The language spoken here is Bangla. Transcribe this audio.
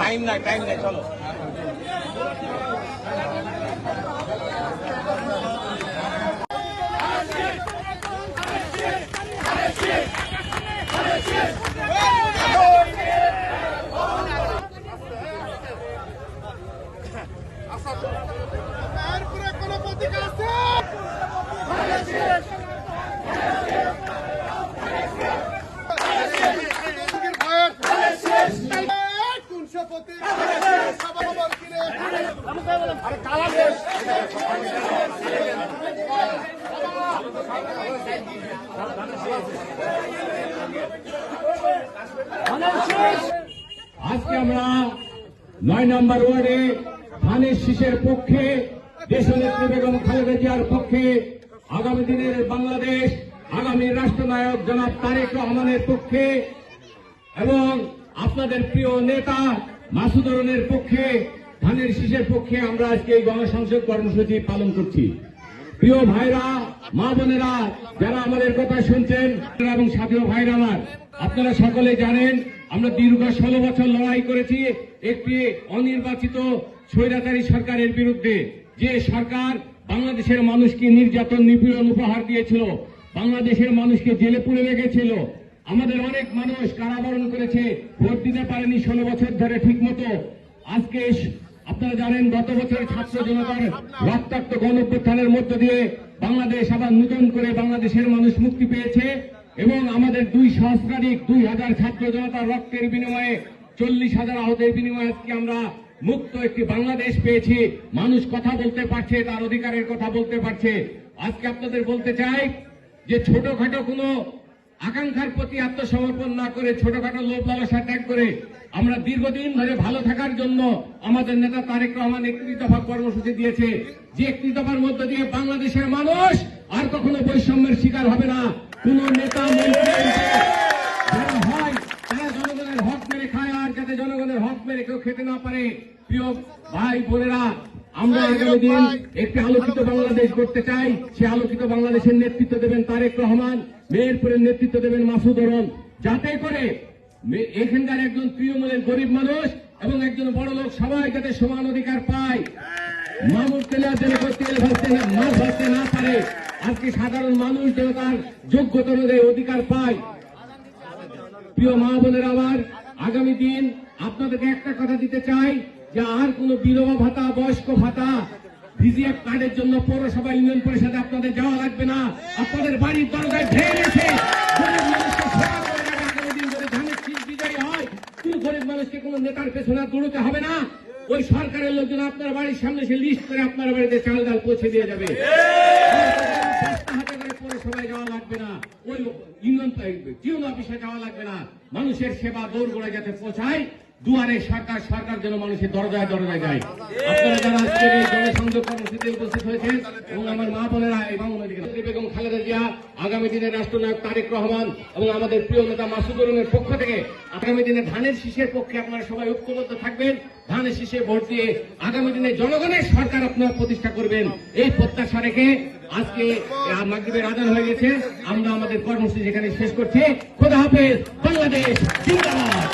টাইম নাই টাইম নাই চলো। এরপরে কোনো প্রতিকার আছে? আজকে আমরা নয় নম্বর ওয়ার্ডে ধানের শীষের পক্ষে, দেশনেত্রী বেগম খালেদা জিয়ার পক্ষে আগামী দিনের বাংলাদেশ, আগামী রাষ্ট্রনায়ক জনাব তারেক রহমানের পক্ষে এবং আপনাদের প্রিয় নেতা মাসুদরনের পক্ষে, ধানের শীষের পক্ষে আমরা আজকে এই গণসংযোগ কর্মসূচি পালন করছি। প্রিয় ভাইরা, মা বোনেরা, যারা আমাদের কথা শুনছেন, এবং সাথীয় ভাইরা আমার, আপনারা সকলে জানেন, আমরা দীর্ঘ ষোলো বছর লড়াই করেছি একটি অনির্বাচিত স্বৈরাচারী সরকারের বিরুদ্ধে। যে সরকার বাংলাদেশের মানুষকে নির্যাতন, নিপীড়ন উপহার দিয়েছিল, বাংলাদেশের মানুষকে জেলে পুড়ে রেখেছিল আমাদের অনেক মানুষ কারাবরণ করেছে, ভোট দিতে পারেনি ষোলো বছর ধরে ঠিক মতো আজকে আপনারা জানেন, গত বছর ছাত্র জনতার রক্তাক্ত গণঅভ্যুত্থানের মধ্য দিয়ে বাংলাদেশ আবার নতুন করে বাংলাদেশের মানুষ মুক্তি পেয়েছে এবং আমাদের দুই সহস্রাধিক, দুই হাজার ছাত্র জনতার রক্তের বিনিময়ে, চল্লিশ হাজার আহতের বিনিময়ে আজকে আমরা মুক্ত একটি বাংলাদেশ পেয়েছি। মানুষ কথা বলতে পারছে, তার অধিকারের কথা বলতে পারছে। আজকে আপনাদের বলতে চাই যে ছোটখাটো কোনো আকাঙ্ক্ষার প্রতি আত্মসমর্পণ না করে ছোটখাটো লোভ লালসা ত্যাগ করে আমরা দীর্ঘদিন ধরে ভালো থাকার জন্য আমাদের নেতা তারেক রহমান একটি দফা কর্মসূচি দিয়েছে। যে একটি দফার মধ্য দিয়ে বাংলাদেশের মানুষ আর কখনো বৈষম্যের শিকার হবে না। কোন নেতা হয় জনগণের হক মেরে খায়, আর যাতে জনগণের হক মেরে কেউ খেতে না পারে। প্রিয় ভাই বোনেরা আমরা আগামী দিন একটি আলোকিত বাংলাদেশ করতে চাই। সে আলোকিত বাংলাদেশের নেতৃত্ব দেবেন তারেক রহমান মেহেরপুরের নেতৃত্ব দেবেন মাসুদ অরণ যাতে করে এখানকার একজন তৃণমূলের গরিব মানুষ এবং একজন বড় লোক সবাই যাতে সমান অধিকার পায়। মামুর তেলে যেন তেল ভাজতে না মাছ ভাজতে না পারে। আজকে সাধারণ মানুষ যেন তার যোগ্যতা অনুযায়ী অধিকার পায়। প্রিয় মা বোনের আবার আগামী দিন আপনাদেরকে একটা কথা দিতে চাই। যে আর কোনো বিধবা ভাতা, বয়স্ক ভাতা, ভিজিএফ কার্ডের জন্য পৌরসভা ইউনিয়ন পরিষদে আপনাদের যাওয়া লাগবে না। আপনাদের বাড়ির দরজায় ঢের এসে গরিব মানুষকে করে কোন নেতার পেছনে দৌড়তে হবে না। ওই সরকারের লোকজন আপনার বাড়ির সামনে সে লিস্ট করে আপনার বাড়িতে চাল ডাল পৌঁছে দিয়ে যাবে। করে পৌরসভায় যাওয়া লাগবে না। ওই ইউনিয়ন অফিসে যাওয়া লাগবে না। মানুষের সেবা দৌড় গোড়ায় যাতে পৌঁছায় দুয়ারে সরকার সরকার যেন মানুষের দরজায় দরজায় যায়। আপনারা যারা আজকে জনসংযোগ কর্মসূচিতে উপস্থিত হয়েছেন, এবং আমার মা বোনেরা এবং বেগম খালেদা জিয়া, আগামী দিনের রাষ্ট্রনায়ক তারেক রহমান, এবং আমাদের প্রিয় নেতা মাসুদুরনের পক্ষ থেকে আগামী দিনে ধানের শীষের পক্ষে আপনারা সবাই ঐক্যবদ্ধ থাকবেন। ধানের শীষে ভোট দিয়ে আগামী দিনে জনগণের সরকার আপনারা প্রতিষ্ঠা করবেন। এই প্রত্যাশা রেখে আজকে মাগরিবের আদান হয়ে গেছে। আমরা আমাদের কর্মসূচি এখানে শেষ করছি। খোদা হাফেজ, বাংলাদেশ, জিন্দাবাদ।